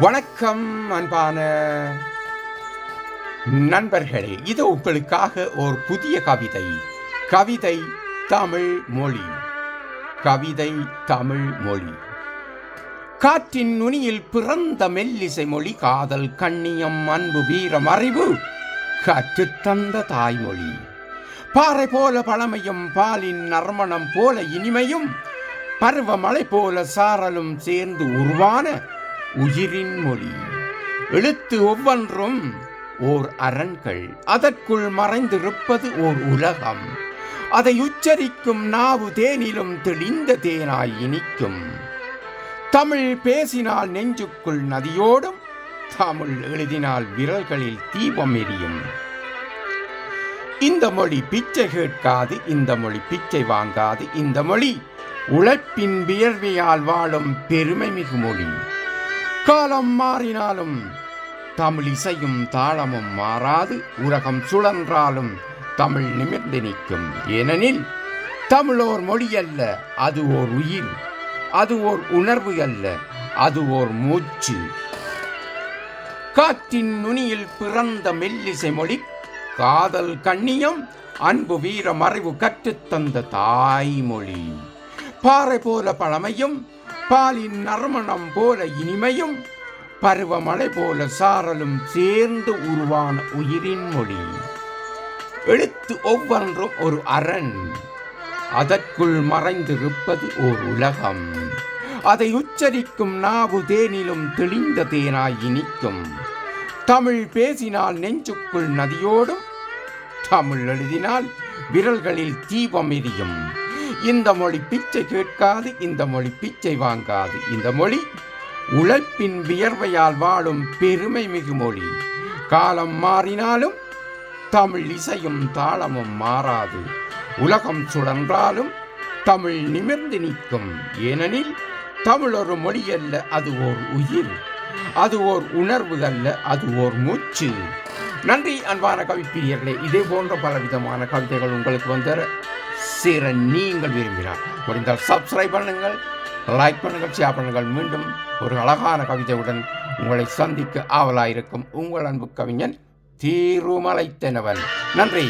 வணக்கம் அன்பான நண்பர்களே. இது உங்களுக்காக ஒரு புதிய கவிதை. கவிதை தமிழ் மொழி. கவிதை தமிழ் மொழி. காற்றின் நுனியில் பிறந்த மெல்லிசை மொழி காதல் கண்ணியம் அன்பு வீரம் அறிவு காற்று தந்த தாய்மொழி. பாறை போல பழமையும் பாலின் நறுமணம் போல இனிமையும் பருவமழை போல சாரலும் சேர்ந்து உருவான உயிரின் மொழி. எழுத்து ஒவ்வொன்றும் ஓர் அரண்கள் அதற்குள் மறைந்திருப்பது ஓர் உலகம். அதை உச்சரிக்கும் நாவு தேனிலும் தெளிந்த தேனாய் இனிக்கும். தமிழ் பேசினால் நெஞ்சுக்குள் நதியோடும் தமிழ் எழுதினால் விரல்களில் தீபம் எரியும். இந்த மொழி பிச்சை கேட்காது இந்த மொழி பிச்சை வாங்காது இந்த மொழி உழைப்பின் வியர்வையால் வாழும் பெருமை மிகு மொழி. காலம் மாறினாலும் தமிழ் இசையும் தாளமும் மாறாது உலகம் சுழன்றாலும் தமிழ் நிமிர்ந்து நிற்கும். ஏனெனில் தமிழ் ஓர் மொழி அல்ல அது ஓர் உயிர் அது ஓர் உணர்வு அல்ல அது ஓர் மூச்சு. காற்றின் நுனியில் பிறந்த மெல்லிசை மொழி காதல் கண்ணியம் அன்பு வீரம் அறிவு கற்றுத்தந்த தாய்மொழி. பாறை போல பழமையும் பாலின் நறுமணம் போல இனிமையும் பருவமழை போல சாரலும் சேர்ந்து உருவான உயிரின் மொழி. எழுத்து ஒவ்வொன்றும் ஒரு அரண். அதற்குள் மறைந்திருப்பது ஓர் உலகம். அதை உச்சரிக்கும் நாவு தேனிலும் தெளிந்த தேனாய் இனிக்கும். தமிழ் பேசினால் நெஞ்சுக்குள் நதியோடும் தமிழ் எழுதினால் விரல்களில் தீபம் எரியும். இந்த மொழி பிச்சை கேட்காது இந்த மொழி பிச்சை வாங்காது. இந்த மொழி உழைப்பின் வியர்வையால் வாழும் பெருமை மிகு மொழி. காலம் மாறினாலும் தமிழ் இசையும் தாளமும் மாறாது. உலகம் சுழன்றாலும் தமிழ் நிமிர்ந்து நிற்கும். ஏனெனில் தமிழ் ஒரு மொழி அல்ல அது ஓர் உயிர். அது ஓர் உணர்வு அல்ல அது ஓர் மூச்சு. நன்றி அன்பான கவிப்பிரியர்களே. இதே போன்ற பலவிதமான கவிதைகள் உங்களுக்கு வந்து சேர நீங்கள் விரும்பினால். முடிந்தால் சப்ஸ்கிரைப் பண்ணுங்கள் லைக் பண்ணுங்கள் ஷேர் பண்ணுங்கள். மீண்டும் ஒரு அழகான கவிதையுடன் உங்களை சந்திக்க ஆவலாயிருக்கும் உங்கள் அன்பு கவிஞன் தீருமலைத்தனவன். நன்றி.